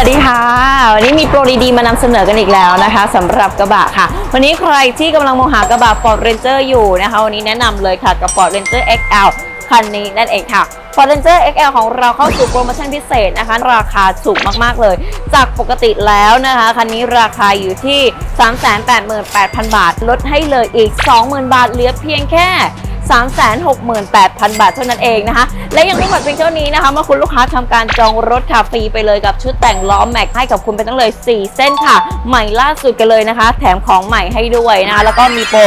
วัสดีค่ะ วันนี้มีโปรดีๆมานำเสนอกันอีกแล้วนะคะสำหรับกระบะค่ะ วันนี้ใครที่กำลังมองหากระบะ Ford Ranger อยู่นะคะ วันนี้แนะนำเลยค่ะกับ Ford Ranger XL คันนี้นั่นเองค่ะ Ford Ranger XL ของเราเข้าสู่โปรโมชั่นพิเศษนะคะ ราคาถูกมากๆเลย จากปกติแล้วนะคะ คันนี้ราคาอยู่ที่ 388,000 บาท ลดให้เลยอีก 20,000 บาทเหลือเพียงแค่ 368,000 บาทเท่านั้นเองนะคะ และยังไม่หมดเพียงเท่านี้นะคะเมื่อคุณลูกค้าทำการจองรถค่ะฟรีไปเลยกับชุดแต่งล้อแม็กให้กับคุณไปตั้งเลย 4 เส้นค่ะ ใหม่ล่าสุดกันเลยนะคะ แถมของใหม่ให้ด้วยนะคะแล้วก็มีโปร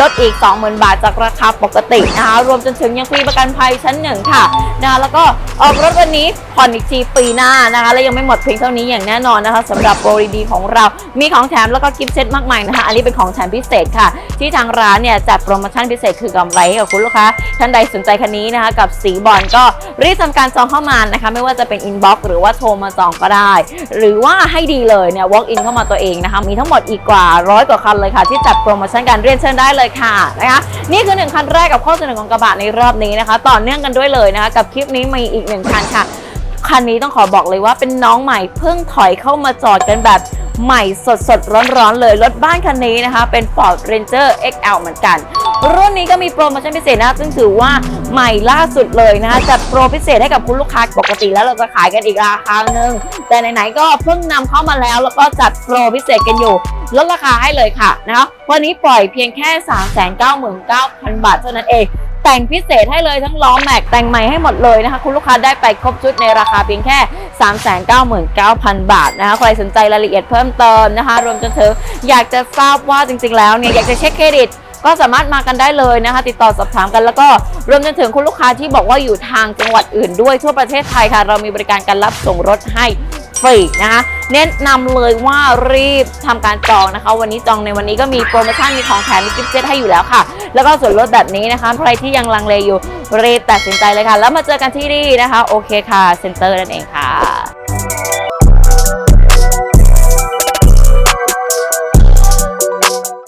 ลดอีก 20,000 บาทจากราคาปกตินะคะรวมจนถึงยังฟรีประกันภัยชั้นหนึ่งค่ะนะคะแล้วก็ออกรถวันนี้ผ่อนอีกทีปีหน้านะคะ และยังไม่หมดเพียงเท่านี้อย่างแน่นอนนะคะสำหรับโปรดีของเรามีของแถมแล้วก็กิฟต์เซตมากมายนะคะ อันนี้เป็นของแถมพิเศษค่ะ ที่ทางร้านเนี่ยจัดโปรโมชั่นพิเศษคือกำไรให้กับคุณลูกค้าท่านใดสนใจคันนี้นะคะ กับสีบอลก็รีบทำการจองเข้ามานะคะ ไม่ว่าจะเป็นอินบ็อกซ์หรือว่าโทรมาจองก็ได้ หรือว่าให้ดีเลยเนี่ย walk in เข้ามาตัวเองนะคะ มีทั้งหมดอีกกว่าร้อยกว่าคันเลยค่ะ ที่จัดโปรโมชั่นการเรียนเชิญได้เลยค่ะนะคะนี่คือหนึ่งคันแรกกับข้อเสนอของกระบะในรอบนี้นะคะ ต่อเนื่องกันด้วยเลยนะคะ กับคลิปนี้มีอีกหนึ่งคันค่ะคันนี้ต้องขอบอกเลยว่าเป็นน้องใหม่เพิ่งถอยเข้ามาจอดกันแบบใหม่สดสดร้อนร้อนๆเลยรถบ้านคันนี้นะคะ เป็น Ford Ranger XL เหมือนกัน รุ่นนี้ก็มีโปรโมชั่นพิเศษนะคะซึ่งถือว่าใหม่ล่าสุดเลยนะคะจัดโปรพิเศษให้กับคุณลูกค้าปกติแล้วเราจะขายกันอีกราคาหนึ่งแต่ไหนๆก็เพิ่งนำเข้ามาแล้ว แล้วก็จัดโปรพิเศษกันอยู่ลดราคาให้เลยค่ะนะคะวันนี้ปล่อยเพียงแค่ 399,000 บาทเท่านั้นเองแต่งพิเศษให้เลยทั้งล้อแม็กแต่งใหม่ให้หมดเลยนะคะ คุณลูกค้าได้ไปครบชุดในราคาเพียงแค่ 399,000 บาทนะคะใครสนใจรายละเอียดเพิ่มเติมนะคะ รวมจนถึงอยากจะทราบว่าจริงๆแล้วเนี่ยอยากจะเช็คเครดิต ก็สามารถมากันได้เลยนะคะ ติดต่อสอบถามกันแล้วก็รวมจนถึงคุณลูกค้าที่บอกว่าอยู่ทางจังหวัดอื่นด้วยทั่วประเทศไทยค่ะ เรามีบริการการรับส่งรถให้ฟรีนะคะแนะนำเลยว่ารีบทำการจองนะคะ วันนี้จองในวันนี้ก็มีโปรโมชั่นมีของแถมมีกิฟต์เซตให้อยู่แล้วค่ะ แล้วก็ส่วนลดแบบนี้นะคะ ใครที่ยังลังเลอยู่รีบตัดสินใจเลยค่ะ แล้วมาเจอกันที่นี่นะคะ โอเคค่ะเซ็นเตอร์นั่นเองค่ะ